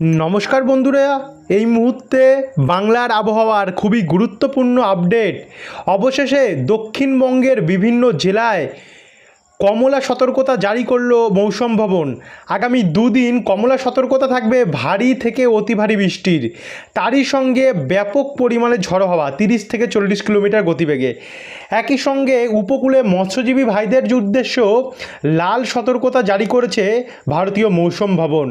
নমস্কার বন্ধুরা এই মুহূর্তে বাংলার আবহাওয়ার খুবই গুরুত্বপূর্ণ আপডেট অবশেষে দক্ষিণবঙ্গের বিভিন্ন জেলায় কমলা সতর্কতা জারি করল মৌসুম ভবন। আগামী দুদিন কমলা সতর্কতা থাকবে ভারী থেকে অতি ভারী বৃষ্টির। তারই সঙ্গে ব্যাপক পরিমাণে ঝড়ো হওয়া, তিরিশ থেকে চল্লিশ কিলোমিটার গতিবেগে। একই সঙ্গে উপকূলে মৎস্যজীবী ভাইদের উদ্দেশ্য, লাল সতর্কতা জারি করেছে ভারতীয় মৌসুম ভবন।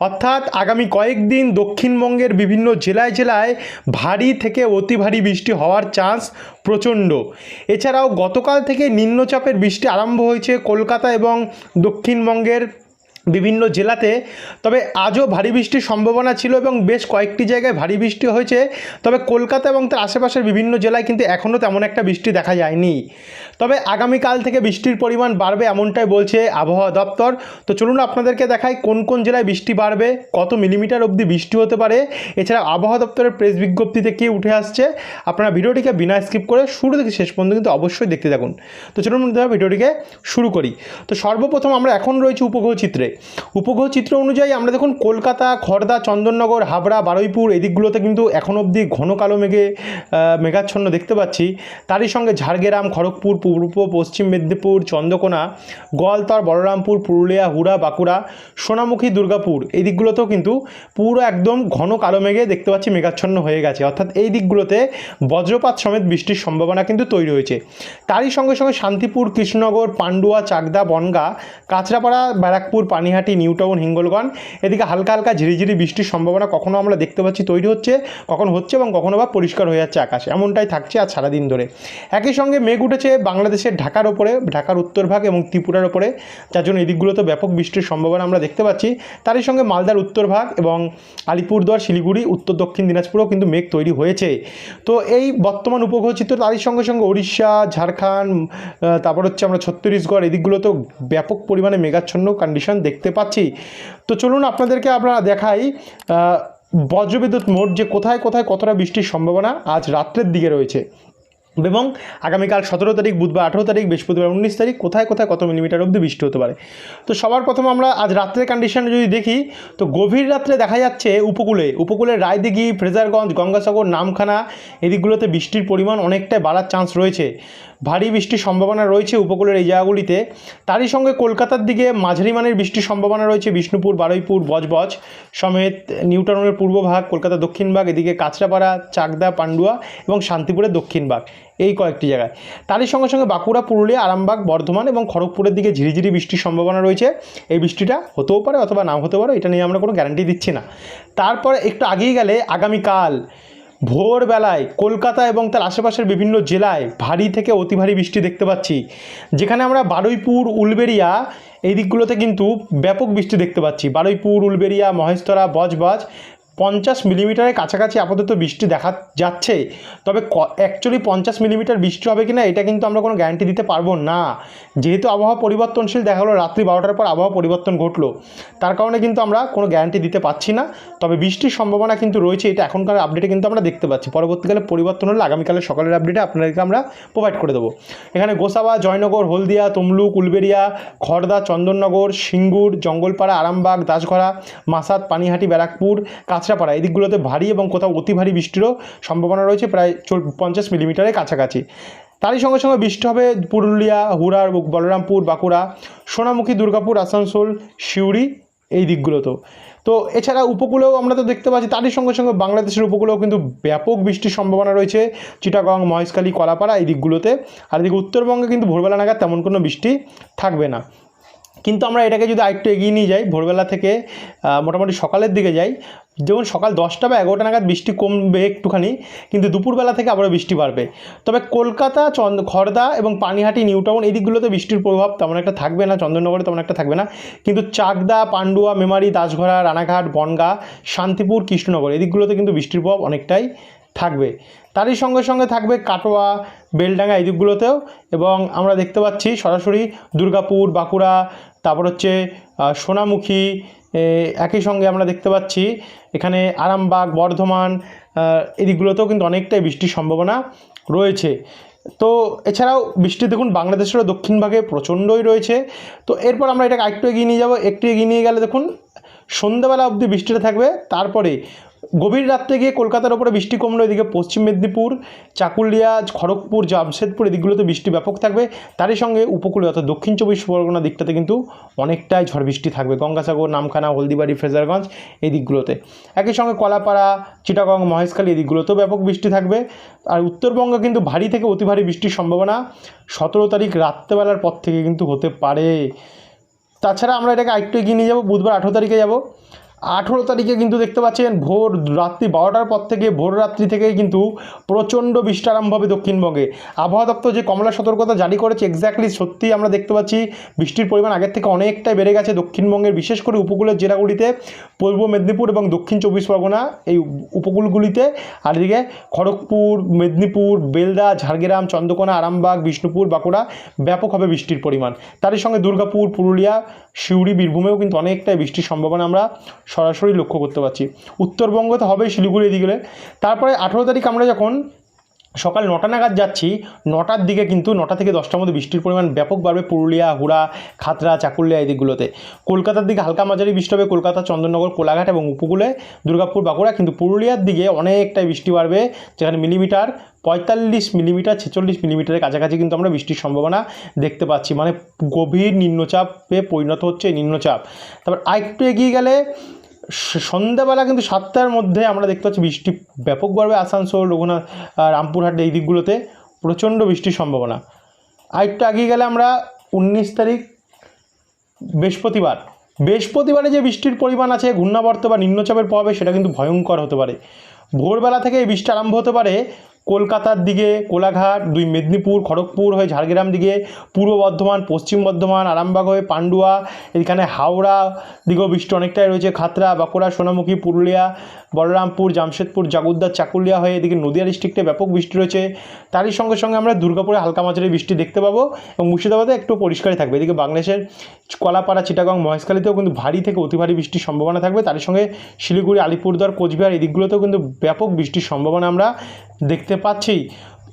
অর্থাৎ আগামী কয়েকদিন দক্ষিণবঙ্গের বিভিন্ন জেলায় জেলায় ভারী থেকে অতি ভারী বৃষ্টি হওয়ার চান্স প্রচণ্ড। এছাড়াও গতকাল থেকে নিম্নচাপের বৃষ্টি আরম্ভ হয়েছে কলকাতা এবং দক্ষিণবঙ্গের বিভিন্ন জেলাতে। তবে আজও ভারী বৃষ্টির সম্ভাবনা ছিল এবং বেশ কয়েকটি জায়গায় ভারী বৃষ্টি হয়েছে। তবে কলকাতা এবং তার আশেপাশের বিভিন্ন জেলায় কিন্তু এখনও তেমন একটা বৃষ্টি দেখা যায়নি। তবে আগামীকাল থেকে বৃষ্টির পরিমাণ বাড়বে এমনটাই বলছে আবহাওয়া দপ্তর। তো চলুন আপনাদেরকে দেখাই কোন কোন জেলায় বৃষ্টি বাড়বে, কত মিলিমিটার অবধি বৃষ্টি হতে পারে। এছাড়া আবহাওয়া দপ্তরের প্রেস বিজ্ঞপ্তিতে কী উঠে আসছে, আপনারা ভিডিওটিকে বিনা স্কিপ করে শুরু থেকে শেষ পর্যন্ত কিন্তু অবশ্যই দেখতে থাকুন। তো চলুন ভিডিওটিকে শুরু করি। তো সর্বপ্রথম আমরা এখন রয়েছি উপগ্রহ চিত্রে। উপগ্রহ চিত্র অনুযায়ী আমরা দেখুন কলকাতা খড়দা চন্দননগর, হাবড়া, বারুইপুর এই দিকগুলোতে কিন্তু এখন অবধি ঘন কালো মেঘে মেঘাচ্ছন্ন দেখতে পাচ্ছি। তারই সঙ্গে ঝাড়গ্রাম, খড়গপুর, পূর্ব, পশ্চিম মেদিনীপুর, চন্দ্রকোনা, গোয়ালতর, বলরামপুর, পুরুলিয়া, হুড়া, বাঁকুড়া, সোনামুখী, দুর্গাপুর এই দিকগুলোতেও কিন্তু পুরো একদম ঘন কালো মেঘে দেখতে পাচ্ছি মেঘাচ্ছন্ন হয়ে গেছে। অর্থাৎ এই দিকগুলোতে বজ্রপাত সমেত বৃষ্টির সম্ভাবনা কিন্তু তৈরি হয়েছে। তারই সঙ্গে সঙ্গে শান্তিপুর, কৃষ্ণনগর, পান্ডুয়া, চাকদা, বনগা, কাঁচরাপাড়া, ব্যারাকপুর পানিহাটি, নিউ টাউন, হিঙ্গলগঞ্জ। এদিকে হালকা হালকা ঝিরিঝিরি বৃষ্টির সম্ভাবনা কখনো আমরা দেখতে পাচ্ছি তৈরি হচ্ছে, কখনো হচ্ছে এবং কখনো বা পরিষ্কার হয়ে যাচ্ছে আকাশ। এমনটাই থাকছে আর সারাদিন ধরে। একই সঙ্গে মেঘ উঠেছে বাংলাদেশের ঢাকার ওপরে, ঢাকার উত্তরভাগ এবং ত্রিপুরার ওপরে, যার জন্য এই দিকগুলোতে ব্যাপক বৃষ্টির সম্ভাবনা আমরা দেখতে পাচ্ছি। তারই সঙ্গে মালদার উত্তরভাগ এবং আলিপুরদুয়ার, শিলিগুড়ি, উত্তর দক্ষিণ দিনাজপুরেও কিন্তু মেঘ তৈরি হয়েছে। তো এই বর্তমান উপগ্রহ চিত্র তারই সঙ্গে সঙ্গে উড়িষ্যা ঝাড়খণ্ড তারপর হচ্ছে আমরা ছত্তিশগড়, এই দিকগুলোতেও ব্যাপক পরিমাণে মেঘাচ্ছন্ন কন্ডিশন দেখতে পাচ্ছি। তো চলুন আপনাদেরকে আমরা দেখাই বজ্রবিদ্যুৎ মোট যে কোথায় কোথায় কতটা বৃষ্টির সম্ভাবনা আজ রাত্রের দিকে রয়েছে। এবং আগামীকাল সতেরো তারিখ, বুধবার আঠেরো তারিখ, বৃহস্পতিবার উনিশ তারিখ, কোথায় কোথায় কত মিলিমিটার অবধি বৃষ্টি হতে পারে। তো সবার প্রথম আমরা আজ রাত্রের কন্ডিশনে যদি দেখি, তো গভীর রাত্রে দেখা যাচ্ছে উপকূলে, উপকূলের রায়দিঘি, ফ্রেজারগঞ্জ, গঙ্গাসাগর, নামখানা, এদিকগুলোতে বৃষ্টির পরিমাণ অনেকটাই বাড়ার চান্স রয়েছে। ভারী বৃষ্টির সম্ভাবনা রয়েছে উপকূলের এই জায়গাগুলিতে। তারই সঙ্গে কলকাতার দিকে মাঝারি মানের বৃষ্টির সম্ভাবনা রয়েছে বিষ্ণুপুর, বারুইপুর, বজবজ সমেত নিউটাউনের পূর্ব ভাগ, কলকাতা দক্ষিণ ভাগ, এদিকে কাঁচরাপাড়া, চাকদা, পান্ডুয়া এবং শান্তিপুরের দক্ষিণ ভাগ, এই কয়েকটি জায়গায়। তারই সঙ্গে সঙ্গে বাঁকুড়া, পুরুলিয়া, আরামবাগ, বর্ধমান এবং খড়গপুরের দিকে ঝিরিঝিরি বৃষ্টির সম্ভাবনা রয়েছে। এই বৃষ্টিটা হতেও পারে অথবা নাও হতে পারে, এটা নিয়ে আমরা কোনো গ্যারান্টি দিচ্ছি না। তারপরে একটু আগিয়ে গেলে আগামীকাল ভোরবেলায় কলকাতা এবং তার আশেপাশের বিভিন্ন জেলায় ভারী থেকে অতি ভারী বৃষ্টি দেখতে পাচ্ছি। যেখানে আমরা বারুইপুর উলবেরিয়া এই দিকগুলোতে কিন্তু ব্যাপক বৃষ্টি দেখতে পাচ্ছি। বারুইপুর উলবেরিয়া মহেশতরা বজবজ পঞ্চাশ মিলিমিটারের কাছাকাছি আপাতত বৃষ্টি দেখা যাচ্ছে। তবে অ্যাকচুয়ালি পঞ্চাশ মিলিমিটার বৃষ্টি হবে কিনা এটা কিন্তু আমরা কোনো গ্যারান্টি দিতে পারব না। যেহেতু আবহাওয়া পরিবর্তনশীল, দেখা হলো রাত্রি বারোটার পর আবহাওয়া পরিবর্তন ঘটলো। তার কারণে কিন্তু আমরা কোনো গ্যারান্টি দিতে পারছি না। তবে বৃষ্টির সম্ভাবনা কিন্তু রয়েছে, এটা এখনকার আপডেটে কিন্তু আমরা দেখতে পাচ্ছি। পরবর্তীকালে পরিবর্তন হলে আগামীকালের সকালের আপডেটে আপনাদেরকে আমরা প্রোভাইড করে দেবো। এখানে গোসাবা, জয়নগর, হলদিয়া, তমলুক উলবেরিয়া খড়দা চন্দননগর, সিঙ্গুর, জঙ্গলপাড়া, আরামবাগ, দাসঘরা, মাসাদ, পানিহাটি, ব্যারাকপুর কাঁচরাপাড়া এই দিকগুলোতে ভারী এবং কোথাও অতি ভারী বৃষ্টিরও সম্ভাবনা রয়েছে প্রায় পঞ্চাশ মিলিমিটারের কাছাকাছি। তারই সঙ্গে সঙ্গে বৃষ্টি হবে পুরুলিয়া, হুড়ার, বলরামপুর, বাঁকুড়া, সোনামুখী, দুর্গাপুর, আসানসোল, সিউড়ি, এই দিকগুলোতেও। তো এছাড়া উপকূলেও আমরা তো দেখতে পাচ্ছি, তারই সঙ্গে সঙ্গে বাংলাদেশের উপকূলেও কিন্তু ব্যাপক বৃষ্টির সম্ভাবনা রয়েছে। চিটাগং, মহেশখালী, কলাপাড়া এই দিকগুলোতে। আর এদিকে উত্তরবঙ্গে কিন্তু ভোরবেলা নাগাদ তেমন কোনো বৃষ্টি থাকবে না। কিন্তু আমরা এটাকে যদি আরেকটু এগিয়ে নিয়ে যাই, ভোরবেলা থেকে মোটামুটি সকালের দিকে যাই, যেমন সকাল দশটা বা এগারোটা নাগাদ বৃষ্টি কমবে একটুখানি, কিন্তু দুপুরবেলা থেকে আবারও বৃষ্টি বাড়বে। তবে কলকাতা, চন্দ খড়দা এবং পানিহাটি, নিউটাউন এই দিকগুলোতে বৃষ্টির প্রভাব তেমন একটা থাকবে না, চন্দননগরে তেমন একটা থাকবে না। কিন্তু চাকদা, পান্ডুয়া, মেমারি দাসঘরা রানাঘাট, বনগা, শান্তিপুর, কৃষ্ণনগর এই দিকগুলোতে কিন্তু বৃষ্টির প্রভাব অনেকটাই থাকবে। তারই সঙ্গে সঙ্গে থাকবে কাটোয়া, বেলডাঙ্গা এই দিকগুলোতেও এবং আমরা দেখতে পাচ্ছি সরাসরি দুর্গাপুর, বাঁকুড়া তারপর হচ্ছে সোনামুখী একই সঙ্গে আমরা দেখতে পাচ্ছি, এখানে আরামবাগ, বর্ধমান এদিকগুলোতেও কিন্তু অনেকটাই বৃষ্টির সম্ভাবনা রয়েছে। তো এছাড়াও বৃষ্টি দেখুন বাংলাদেশেরও দক্ষিণ ভাগে প্রচণ্ডই রয়েছে। তো এরপর আমরা এটাকে আরেকটু এগিয়ে নিয়ে যাব। একটু এগিয়ে নিয়ে গেলে দেখুন, সন্ধ্যাবেলা অবধি বৃষ্টিটা থাকবে। তারপরে গভীর রাত্রে গিয়ে কলকাতার ওপরে বৃষ্টি কমলো, এদিকে পশ্চিম মেদিনীপুর, চাকুলিয়া, খড়গপুর, জামশেদপুর এদিকগুলোতে বৃষ্টি ব্যাপক থাকবে। তারই সঙ্গে উপকূলে অর্থাৎ দক্ষিণ চব্বিশ পরগনা দিকটাতে কিন্তু অনেকটাই ঝড় বৃষ্টি থাকবে। গঙ্গাসাগর, নামখানা, হলদিবাড়ি ফ্রেজারগঞ্জ এই দিকগুলোতে একই সঙ্গে কলাপাড়া, চিটাগং, মহেশখালী এই দিকগুলোতেও ব্যাপক বৃষ্টি থাকবে। আর উত্তরবঙ্গে কিন্তু ভারী থেকে অতি ভারী বৃষ্টির সম্ভাবনা সতেরো তারিখ রাত্রেবেলার পর থেকে কিন্তু হতে পারে। তাছাড়া আমরা এটাকে আরেকটু এগিয়ে নিয়ে যাব, বুধবার আঠেরো তারিখে যাব। আঠেরো তারিখে কিন্তু দেখতে পাচ্ছেন ভোর রাত্রি বারোটার পর থেকে, ভোর রাত্রি থেকে কিন্তু প্রচণ্ড বৃষ্টি আরম্ভ হবে দক্ষিণবঙ্গে। আবহাওয়া দপ্তর যে কমলা সতর্কতা জারি করেছে এক্স্যাক্টলি সত্যি আমরা দেখতে পাচ্ছি বৃষ্টির পরিমাণ আগের থেকে অনেকটাই বেড়ে গেছে দক্ষিণবঙ্গের, বিশেষ করে উপকূলের জেলাগুলিতে, পূর্ব মেদিনীপুর এবং দক্ষিণ চব্বিশ পরগনা এই উপকূলগুলিতে। আর এদিকে খড়গপুর, মেদিনীপুর, বেলদা, ঝাড়গ্রাম, চন্দ্রকোনা, আরামবাগ, বিষ্ণুপুর, বাঁকুড়া ব্যাপক হবে বৃষ্টির পরিমাণ। তারই সঙ্গে দুর্গাপুর, পুরুলিয়া, সিউড়ি, বীরভূমেও কিন্তু অনেকটাই বৃষ্টির সম্ভাবনা আমরা সরাসরি লক্ষ্য করতে পারছি। উত্তরবঙ্গ তো হবেই শিলিগুড়ি এদিকে তারপরে আঠেরো তারিখ আমরা যখন সকাল নটা নাগাদ যাচ্ছি, নটার দিকে কিন্তু নটা থেকে দশটার মধ্যে বৃষ্টির পরিমাণ ব্যাপক বাড়বে পুরুলিয়া হুড়া খাতড়া, চাকুলিয়া এই দিকগুলোতে কলকাতার দিকে হালকা মাঝারি বৃষ্টি হবে কলকাতা, চন্দননগর, কোলাঘাট এবং উপকূলে, দুর্গাপুর, বাঁকুড়া। কিন্তু পুরুলিয়ার দিকে অনেকটাই বৃষ্টি বাড়বে, যেখানে মিলিমিটার পঁয়তাল্লিশ মিলিমিটার, ছেচল্লিশ মিলিমিটারের কাছাকাছি কিন্তু আমরা বৃষ্টির সম্ভাবনা দেখতে পাচ্ছি। মানে গভীর নিম্নচাপে পরিণত হচ্ছে নিম্নচাপ। তারপর আরেকটু এগিয়ে গেলে সন্ধ্যাবেলা কিন্তু সাতটার মধ্যে আমরা দেখতে পাচ্ছি বৃষ্টি ব্যাপক বাড়বে আসানসোল, রঘুনাথ রামপুরহাট এই দিকগুলোতে প্রচণ্ড বৃষ্টির সম্ভাবনা। আরেকটু আগে গেলে আমরা উনিশ তারিখ, বৃহস্পতিবার। বৃহস্পতিবারে যে বৃষ্টির পরিমাণ আছে, ঘূর্ণাবর্ত বা নিম্নচাপের প্রভাবে সেটা কিন্তু ভয়ঙ্কর হতে পারে। ভোরবেলা থেকে এই বৃষ্টি আরম্ভ হতে পারে কলকাতার দিকে কোলাঘাট, দুই মেদিনীপুর, খড়গপুর হয়ে ঝাড়গ্রাম দিকে, পূর্ব বর্ধমান, পশ্চিম বর্ধমান, আরামবাগ হয়ে পান্ডুয়া, এখানে হাওড়া দিকেও বৃষ্টি অনেকটাই রয়েছে, খাতড়া, বাঁকুড়া, সোনামুখী, পুরুলিয়া, বলরামপুর, জামশেদপুর জাগুদ্দা চাকুলিয়া হয়ে এদিকে নদিয়া ডিস্ট্রিক্টে ব্যাপক বৃষ্টি রয়েছে। তারই সঙ্গে সঙ্গে আমরা দুর্গাপুরে হালকা মাঝারি বৃষ্টি দেখতে পাবো এবং মুর্শিদাবাদে একটু পরিষ্কারই থাকবে। এদিকে বাংলাদেশের কলাপাড়া, চিটাগং, মহেশখালীতেও কিন্তু ভারী থেকে অতি ভারী বৃষ্টির সম্ভাবনা থাকবে। তার সঙ্গে শিলিগুড়ি, আলিপুরদুয়ার, কোচবিহার এই দিকগুলোতেও কিন্তু ব্যাপক বৃষ্টির সম্ভাবনা আমরা দেখতে পাচ্ছি।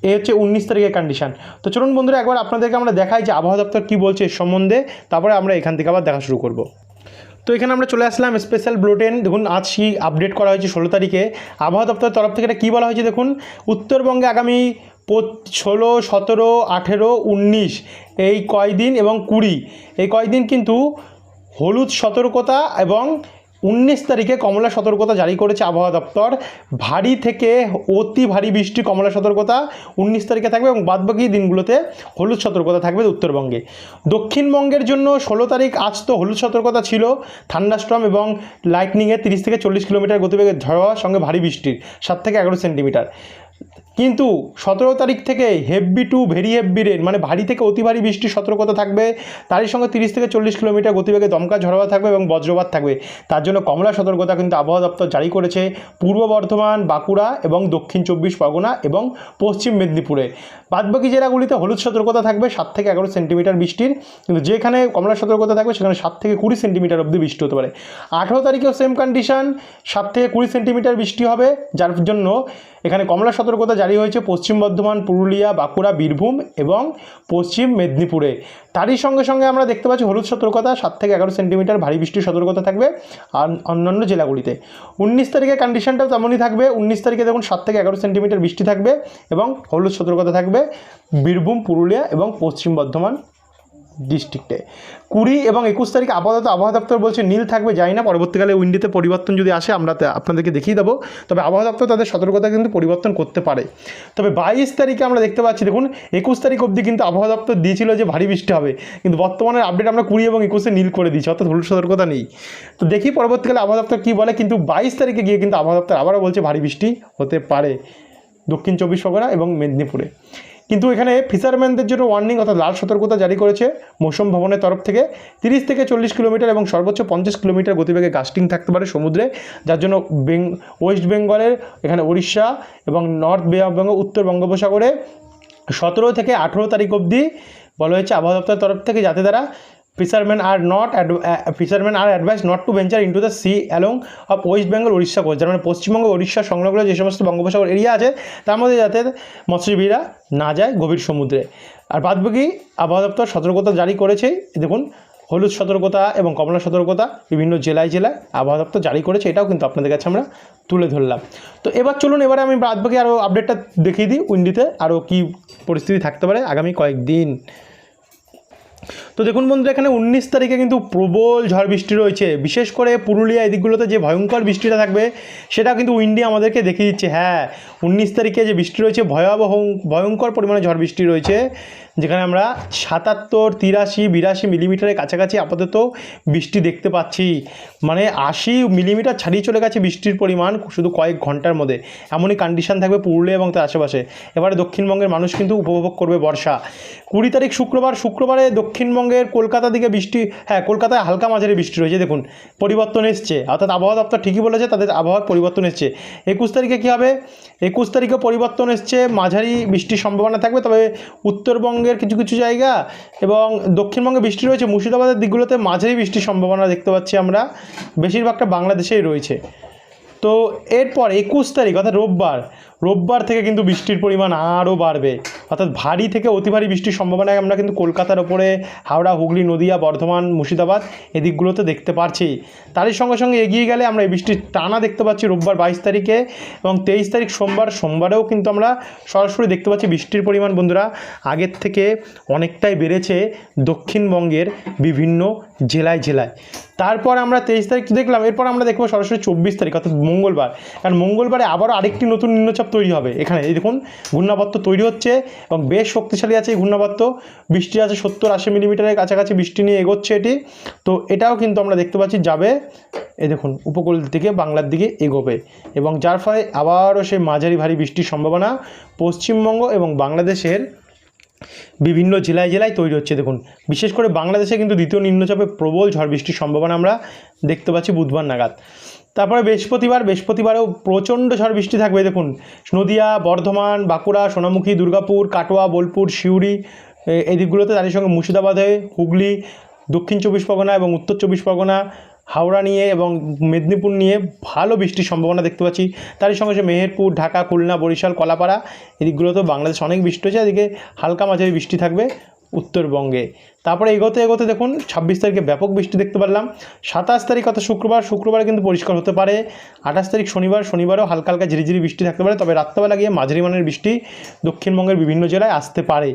এ হচ্ছে উনিশ তারিখের কন্ডিশন তো চলুন বন্ধুরা, একবার আপনাদেরকে আমরা দেখাই যে আবহাওয়া দপ্তর কী বলছে এর সম্বন্ধে। তারপরে আমরা এখান থেকে আবার দেখা শুরু করব। তো এখানে আমরা চলে আসলাম স্পেশাল ব্লুটেন দেখুন, আজ কি আপডেট করা হয়েছে ষোলো তারিখে। আবহাওয়া দপ্তরের তরফ থেকে এটা কী বলা হয়েছে দেখুন? উত্তরবঙ্গে আগামী ষোলো, সতেরো, আঠেরো, উনিশ, এই কয়দিন এবং কুড়ি। এই কয়দিন কিন্তু হলুদ সতর্কতা এবং উনিশ তারিখে কমলা সতর্কতা জারি করেছে আবহাওয়া দপ্তর। ভারী থেকে অতি ভারী বৃষ্টি, কমলা সতর্কতা উনিশ তারিখে থাকবে এবং বাদবাকি দিনগুলোতে হলুদ সতর্কতা থাকবে উত্তরবঙ্গে। দক্ষিণবঙ্গের জন্য ষোলো তারিখ আজ তো হলুদ সতর্কতা ছিল। থান্ডাস্ট্রম এবং লাইটনিংয়ে তিরিশ থেকে চল্লিশ কিলোমিটার গতিবেগে ঝড়, সঙ্গে ভারী বৃষ্টির, সাত থেকে এগারো সেন্টিমিটার। কিন্তু সতেরো তারিখ থেকে heavy to very heavy rain মানে ভারী থেকে অতি ভারী বৃষ্টির সতর্কতা থাকবে। তারই সঙ্গে তিরিশ থেকে চল্লিশ কিলোমিটার গতিবেগে দমকা ঝড়োয়া থাকবে এবং বজ্রপাত থাকবে। তার জন্য কমলা সতর্কতা কিন্তু আবহাওয়া দপ্তর জারি করেছে। পূর্ব বর্ধমান, বাঁকুড়া এবং দক্ষিণ চব্বিশ পরগনা এবং পশ্চিম মেদিনীপুরে। বাদবাকি জেলাগুলিতে হলুদ সতর্কতা থাকবে, সাত থেকে এগারো সেন্টিমিটার বৃষ্টির। কিন্তু যেখানে কমলা সতর্কতা থাকবে, সেখানে সাত থেকে কুড়ি সেন্টিমিটার অবধি বৃষ্টি হতে পারে। আঠেরো তারিখেও সেম কন্ডিশন সাত থেকে কুড়ি সেন্টিমিটার বৃষ্টি হবে, যার জন্য এখানে কমলা সতর্কতা জারি হয়েছে পশ্চিম বর্ধমান, পুরুলিয়া, বাঁকুড়া, বীরভূম এবং পশ্চিম মেদিনীপুরে। তারই সঙ্গে সঙ্গে আমরা দেখতে পাচ্ছি হলুদ সতর্কতা, সাত থেকে এগারো সেন্টিমিটার ভারী বৃষ্টির সতর্কতা থাকবে আর অন্যান্য জেলাগুলিতে। উনিশ তারিখে কন্ডিশনটাও তেমনই থাকবে। উনিশ তারিখে দেখুন সাত থেকে এগারো সেন্টিমিটার বৃষ্টি থাকবে এবং হলুদ সতর্কতা থাকবে বীরভূম, পুরুলিয়া এবং পশ্চিম বর্ধমান। ডিস্ট্রিক্টে। কুড়ি এবং একুশ তারিখ আপাতত আবহাওয়া দপ্তর বলছে নীল থাকবে যাই না, পরবর্তীকালে উইন্ডিতে পরিবর্তন যদি আসে, আমরা আপনাদেরকে দেখিয়ে দেবো। তবে আবহাওয়া দপ্তর তাদের সতর্কতা কিন্তু পরিবর্তন করতে পারে। তবে বাইশ তারিখে আমরা দেখতে পাচ্ছি, দেখুন, একুশ তারিখ অবধি কিন্তু আবহাওয়া দপ্তর দিয়েছিল যে ভারী বৃষ্টি হবে। কিন্তু বর্তমানের আপডেট আমরা কুড়ি এবং একুশে নীল করে দিচ্ছি অর্থাৎ হলুদ সতর্কতা নেই। তো দেখি পরবর্তীকালে আবহাওয়া দপ্তর কী বলে, কিন্তু বাইশ তারিখে গিয়ে কিন্তু আবহাওয়া দপ্তর আবারও বলছে ভারী বৃষ্টি হতে পারে। দক্ষিণ চব্বিশ পরগনা এবং মেদিনীপুরে। কিন্তু এখানে ফিশারম্যানদের জন্য ওয়ার্নিং অর্থাৎ লাল সতর্কতা জারি করেছে মৌসুম ভবনের তরফ থেকে। তিরিশ থেকে চল্লিশ কিলোমিটার এবং সর্বোচ্চ পঞ্চাশ কিলোমিটার গতিবেগে গাস্টিং থাকতে পারে সমুদ্রে, যার জন্য বেং ওয়েস্ট বেঙ্গলের এখানে উড়িষ্যা এবং নর্থ বেঙ্গ বেঙ্গল উত্তর বঙ্গোপসাগরে সতেরো থেকে আঠেরো তারিখ অবধি বলা হয়েছে আবহাওয়া দপ্তরের তরফ থেকে যাতে তারা fisherman are not fisherman are advise not to venture into the sea along of West Bengal Orissa coast যার মানে পশ্চিমবঙ্গ উড়িষ্যা সংলগ্ন যে সমস্ত বঙ্গোপসাগর এরিয়া আছে, তার মধ্যে যাতে মৎস্যজীবীরা না যায় গভীর সমুদ্রে। আর বাদবাকি আবহাওয়া দপ্তর সতর্কতা জারি করেছে। দেখুন, হলুদ সতর্কতা এবং কমলা সতর্কতা বিভিন্ন জেলায় জেলায় আবহাওয়া দপ্তর জারি করেছে। এটাও কিন্তু আপনাদের কাছে আমরা তুলে ধরলাম। তো এবার চলুন, এবারে আমি বাদ বাকি আরও আপডেটটা দেখিয়ে দিই। উইন্ডিতে আরও কী পরিস্থিতি থাকতে পারে আগামী কয়েকদিন। তো দেখুন বন্ধুরা, এখানে উনিশ তারিখে কিন্তু প্রবল ঝড় বৃষ্টি রয়েছে। বিশেষ করে পুরুলিয়া এদিকগুলোতে দিকগুলোতে যে ভয়ঙ্কর বৃষ্টিটা থাকবে সেটা কিন্তু উইন্ডি আমাদেরকে দেখিয়ে দিচ্ছে। হ্যাঁ উনিশ তারিখে যে বৃষ্টি রয়েছে, ভয়াবহ, ভয়ঙ্কর পরিমাণে ঝড় বৃষ্টি রয়েছে। যেখানে আমরা সাতাত্তর, তিরাশি, বিরাশি মিলিমিটারের কাছাকাছি আপাতত বৃষ্টি দেখতে পাচ্ছি। মানে আশি মিলিমিটার ছাড়িয়ে চলে গেছে বৃষ্টির পরিমাণ শুধু কয়েক ঘণ্টার মধ্যে। এমনই কন্ডিশন থাকবে পুরুলিয়া এবং তার আশেপাশে। এবারে দক্ষিণবঙ্গের মানুষ কিন্তু উপভোগ করবে বর্ষা। কুড়ি তারিখ শুক্রবার, শুক্রবারে দক্ষিণবঙ্গের কলকাতা দিকে বৃষ্টি হ্যাঁ কলকাতায় হালকা মাঝারি বৃষ্টি রয়েছে। দেখুন, পরিবর্তন এসছে। অর্থাৎ আবহাওয়া দপ্তর ঠিকই বলেছে, তাদের আবহাওয়ার পরিবর্তন এসছে। একুশ তারিখে কী হবে? একুশ তারিখে পরিবর্তন এসছে। মাঝারি বৃষ্টির সম্ভাবনা থাকবে। তবে উত্তরবঙ্গের কিছু কিছু জায়গা এবং দক্ষিণবঙ্গে বৃষ্টি রয়েছে, মুর্শিদাবাদের দিকগুলোতে মাঝেই বৃষ্টির সম্ভাবনা দেখতে পাচ্ছি আমরা। বেশিরভাগটা বাংলাদেশেই রয়েছে। তো এরপর একুশ তারিখ, অর্থাৎ রোববার রোববার থেকে কিন্তু বৃষ্টির পরিমাণ আরও বাড়বে। অর্থাৎ ভারী থেকে অতি ভারী বৃষ্টির সম্ভাবনায় আমরা কিন্তু কলকাতার ওপরে হাওড়া, হুগলি, নদিয়া, বর্ধমান, মুর্শিদাবাদ এদিকগুলোতে দেখতে পারছি। তারই সঙ্গে সঙ্গে এগিয়ে গেলে আমরা এই বৃষ্টির টানা দেখতে পাচ্ছি রোববার বাইশ তারিখে এবং তেইশ তারিখ সোমবার, সোমবারেও কিন্তু আমরা সরাসরি দেখতে পাচ্ছি বৃষ্টির পরিমাণ বন্ধুরা আগের থেকে অনেকটাই বেড়েছে দক্ষিণবঙ্গের বিভিন্ন জেলায় জেলায়। তারপর আমরা তেইশ তারিখ দেখলাম, এরপর আমরা দেখব সরাসরি চব্বিশ তারিখ, অর্থাৎ মঙ্গলবার। কারণ মঙ্গলবারে আবারও আরেকটি নতুন নিম্নচাপ তৈরি হবে। এখানে এই দেখুন, ঘূর্ণাবর্ত তৈরি হচ্ছে এবং বেশ শক্তিশালী আছে এই ঘূর্ণাবর্ত। বৃষ্টি আছে সত্তর আশি মিলিমিটারের কাছাকাছি বৃষ্টি নিয়ে এগোচ্ছে এটি। তো এটাও কিন্তু আমরা দেখতে পাচ্ছি যাবে, এই দেখুন, উপকূল থেকে বাংলার দিকে এগোবে। এবং যার ফলে আবারও সেই মাঝারি ভারী বৃষ্টির সম্ভাবনা পশ্চিমবঙ্গ এবং বাংলাদেশের বিভিন্ন জেলায় জেলায় তৈরি হচ্ছে, দেখুন। বিশেষ করে বাংলাদেশে কিন্তু দ্বিতীয় নিম্নচাপে প্রবল ঝড় বৃষ্টির সম্ভাবনা আমরা দেখতে পাচ্ছি বুধবার নাগাদ। তারপরে বৃহস্পতিবার, বৃহস্পতিবারেও প্রচণ্ড ঝড় বৃষ্টি থাকবে। দেখুন, নদিয়া, বর্ধমান, বাঁকুড়া, সোনামুখী, দুর্গাপুর, কাটোয়া, বোলপুর, সিউড়ি এই দিকগুলোতে তারই সঙ্গে মুর্শিদাবাদে, হুগলি, দক্ষিণ চব্বিশ পরগনা এবং উত্তর চব্বিশ পরগনা, হাওড়া নিয়ে এবং মেদিনীপুর নিয়ে ভালো বৃষ্টির সম্ভাবনা দেখতে পাচ্ছি। তারই সঙ্গে সঙ্গে মেহেরপুর, ঢাকা, খুলনা, বরিশাল, কলাপাড়া এদিকগুলোতেও বাংলাদেশ অনেক বৃষ্টি হচ্ছে। এদিকে হালকা মাঝারি বৃষ্টি থাকবে। উত্তরবঙ্গে। তারপরে এগোতে এগোতে দেখুন, ছাব্বিশ তারিখে ব্যাপক বৃষ্টি দেখতে পারলাম। সাতাশ তারিখ অর্থাৎ শুক্রবার শুক্রবার কিন্তু পরিষ্কার হতে পারে। আঠাশ তারিখ শনিবার, শনিবারও হালকা হালকা ঝিরিঝিরি বৃষ্টি থাকতে পারে, তবে রাত্রেবেলা গিয়ে মাঝারি মানের বৃষ্টি দক্ষিণবঙ্গের বিভিন্ন জেলায় আসতে পারে।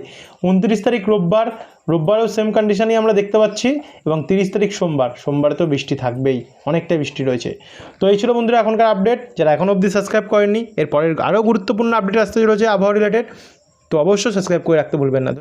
উনত্রিশ তারিখ রোববার, রোববারেও সেম কন্ডিশনই আমরা দেখতে পাচ্ছি, এবং তিরিশ তারিখ সোমবার। সোমবারে তো বৃষ্টি থাকবেই, অনেকটাই বৃষ্টি রয়েছে। তো এই ছিল বন্ধুরা এখনকার আপডেট যারা এখন অবধি সাবস্ক্রাইব করেননি, এরপরের আরও গুরুত্বপূর্ণ আপডেট আসতে চলেছে আবহাওয়া রিলেটেড তো অবশ্যই সাবস্ক্রাইব করে রাখতে ভুলবেন না।